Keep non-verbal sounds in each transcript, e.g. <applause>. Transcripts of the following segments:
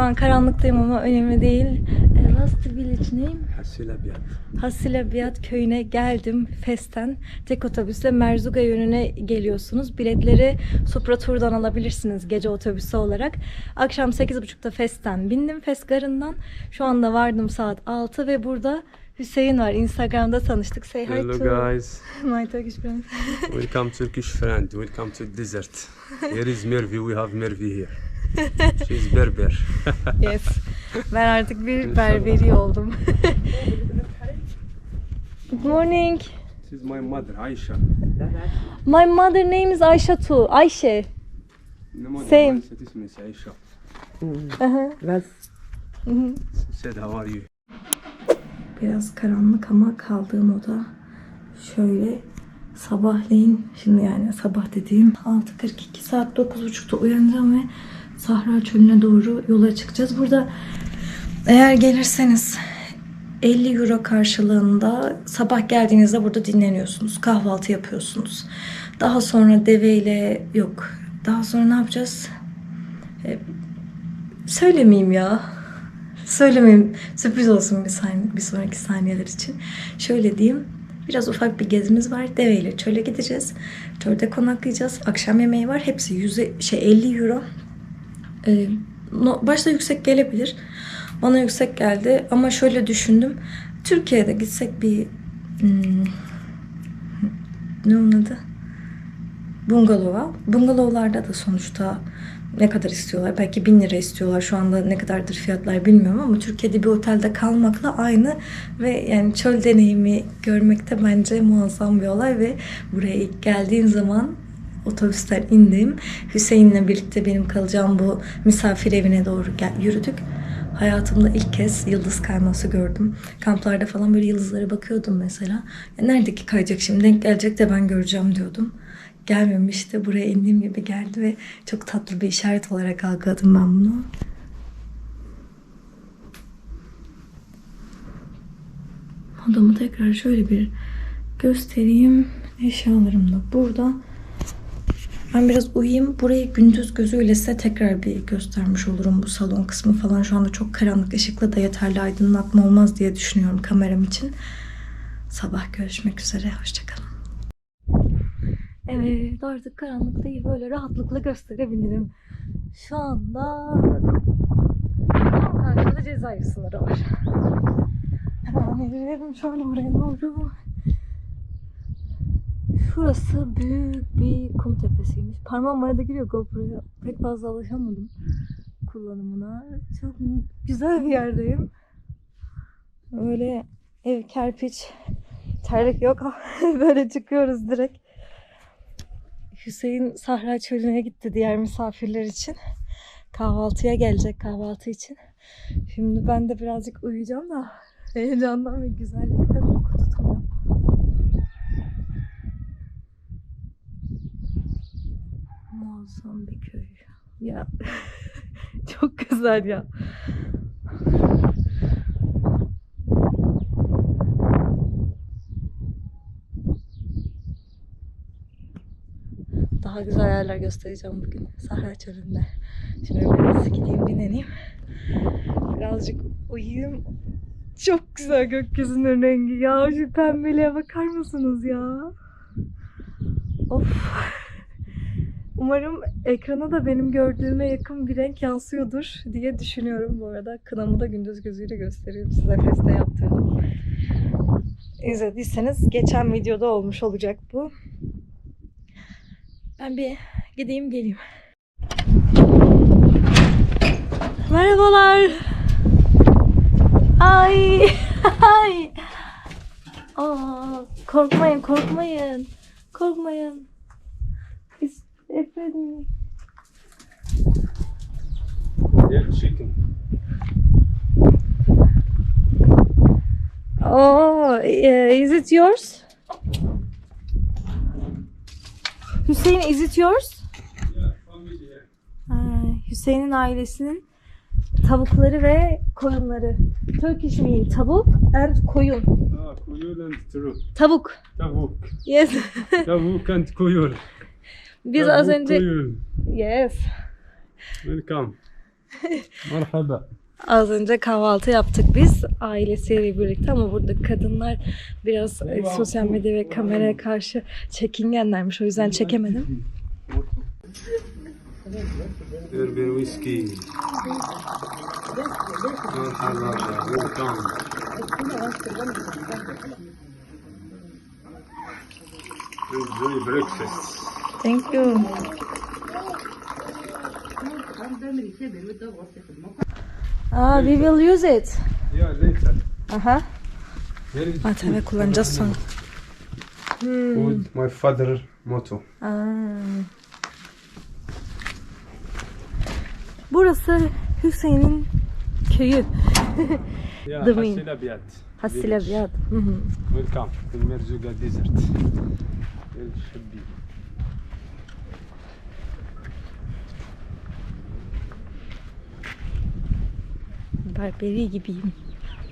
Şu an karanlıktayım ama önemli değil. Ee, Last Village'neyim. Hasilabiyat. Hasilabiyat köyüne geldim Fes'ten. Tek otobüsle Merzuga yönüne geliyorsunuz. Biletleri Supra Tur'dan alabilirsiniz gece otobüsü olarak. Akşam 8.30'da Fes'ten bindim Fes garından. Şu anda vardım saat 6 ve burada Hüseyin var. Instagram'da tanıştık. Say hi Hello to guys. <laughs> my Turkish friend. Welcome Turkish friend. Welcome to desert. <laughs> Here is Mervi. We have Mervi here. She's berber. <laughs> yes. Ben artık bir berberi oldum. <laughs> Good morning. This is my mother, Aisha. My mother name is Aisha too. Ayşe. Same. This is Aisha. Uh-huh. That's... Said how are you? Biraz karanlık ama kaldığım oda şöyle sabahleyin şimdi yani sabah dediğim 6.42 saat 9.30'da uyanacağım ve Sahra Çölü'ne doğru yola çıkacağız. Burada eğer gelirseniz 50 euro karşılığında sabah geldiğinizde burada dinleniyorsunuz. Kahvaltı yapıyorsunuz. Daha sonra deveyle yok. Daha sonra ne yapacağız? E, söylemeyeyim ya. Söylemeyeyim. Sürpriz olsun bir, saniye, bir sonraki saniyeler için. Şöyle diyeyim. Biraz ufak bir gezimiz var. Deveyle çöle gideceğiz. Çölde konaklayacağız. Akşam yemeği var. Hepsi 100, şey 50 euro. Ee, no- başta yüksek gelebilir. Bana yüksek geldi ama şöyle düşündüm. Türkiye'de gitsek bir hmm, ne onun adı? Bungalova. Bungalovlarda da sonuçta ne kadar istiyorlar? Belki 1000 lira istiyorlar. Şu anda ne kadardır fiyatlar bilmiyorum ama Türkiye'de bir otelde kalmakla aynı ve yani çöl deneyimi görmekte bence muazzam bir olay ve buraya ilk geldiğim zaman otobüsten indim. Hüseyin'le birlikte benim kalacağım bu misafir evine doğru yürüdük. Hayatımda ilk kez yıldız kayması gördüm. Kamplarda falan böyle yıldızlara bakıyordum mesela. Ya nerede ki kayacak şimdi denk gelecek de ben göreceğim diyordum. Gelmemişti. Buraya indiğim gibi geldi ve çok tatlı bir işaret olarak algıladım ben bunu. Odamı tekrar şöyle bir göstereyim. Eşyalarım da burada. Ben biraz uyuyayım. Burayı gündüz gözüyle size tekrar bir göstermiş olurum bu salon kısmı falan. Şu anda çok karanlık ışıkla da yeterli aydınlatma olmaz diye düşünüyorum kameram için. Sabah görüşmek üzere. Hoşçakalın. Evet artık karanlık değil böyle rahatlıkla gösterebilirim. Şu anda tam karşıda Cezayir sınırı var. Hemen yürüyelim şöyle oraya doğru. Şurası büyük bir kum tepesiymiş. Parmağım arada giriyor GoPro'ya. Pek fazla alışamadım kullanımına. Çok güzel bir yerdeyim. Öyle ev kerpiç, terlik yok. <laughs> Böyle çıkıyoruz direkt. Hüseyin Sahra Çölü'ne gitti diğer misafirler için. Kahvaltıya gelecek kahvaltı için. Şimdi ben de birazcık uyuyacağım da heyecandan ve güzellikten uyku tutmuyor. Muazzam bir köy. Ya <laughs> çok güzel ya. Daha güzel yerler göstereceğim bugün Sahra Çölü'nde. Şimdi biraz gideyim dinleneyim. Birazcık uyuyayım. Çok güzel gökyüzünün rengi ya. Şu pembeliğe bakar mısınız ya? Of. Umarım ekrana da benim gördüğüme yakın bir renk yansıyordur diye düşünüyorum bu arada. Kınamı da gündüz gözüyle göstereyim size. Feste yaptırdım. İzlediyseniz geçen videoda olmuş olacak bu. Ben bir gideyim geleyim. Merhabalar. Ay. <laughs> Ay. Aa, korkmayın, korkmayın. Korkmayın. Efendim. Yeah, chicken. Oh, eh, is it yours? Hüseyin, is it yours? Hüseyin'in ailesinin tavukları ve koyunları. Turkish meal tavuk and koyun. Ah, koyul and tavuk. Tavuk. Tavuk. Yes. Tavuk and koyul. <laughs> Biz az önce... Yes. Welcome. <laughs> Merhaba. Az önce kahvaltı yaptık biz ailesiyle birlikte ama burada kadınlar biraz e, Eyvah, sosyal medya ve kameraya karşı çekingenlermiş. O yüzden çekemedim. Urban Whiskey. Merhaba, welcome. Enjoy breakfast. Thank you. Aa, we will use it. Yeah, later. Aha. ATV kullanacağız sonra. food. My father motto. Aa. Burası Hüseyin'in köyü. Hassilabiyat. Hı hı. Welcome to Merzuga Desert. El Shabbi. Berberi gibiyim.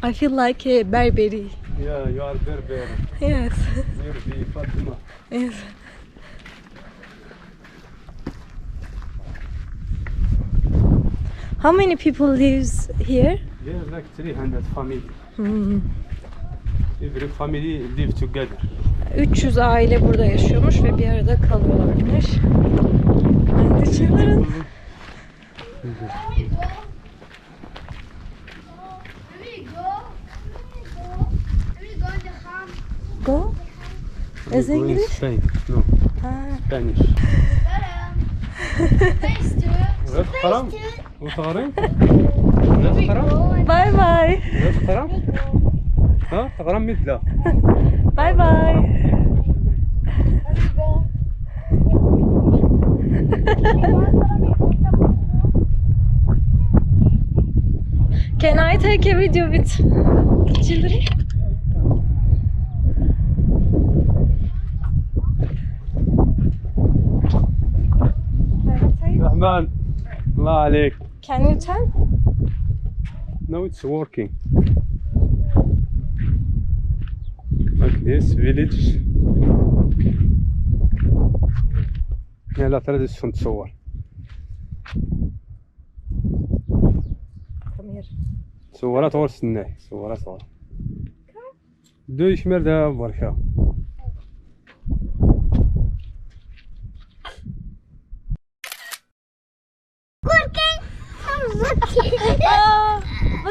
I feel like a Berberi. Yeah, you are Berber. Yes. Mervi Fatima. yes. How many people lives here? Are like 300 family. Hmm. Every family live together. 300 aile burada yaşıyormuş ve bir arada kalıyorlarmış. And the go? Is we English? Spain. No. Ah. Spanish. Burası haram. Burası Bye bye. Bye bye. Can I take a video with children? رحمن الله عليك Can you tell? now it's working like this village يلا ترى تصور Come here. صورات غير سناي صورات غير دو يشمر دا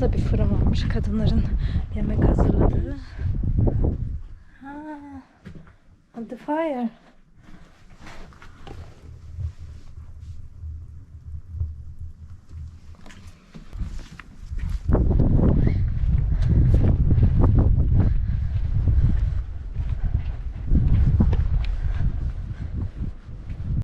Da bir fırın varmış kadınların yemek hazırladığı. Ha, the fire.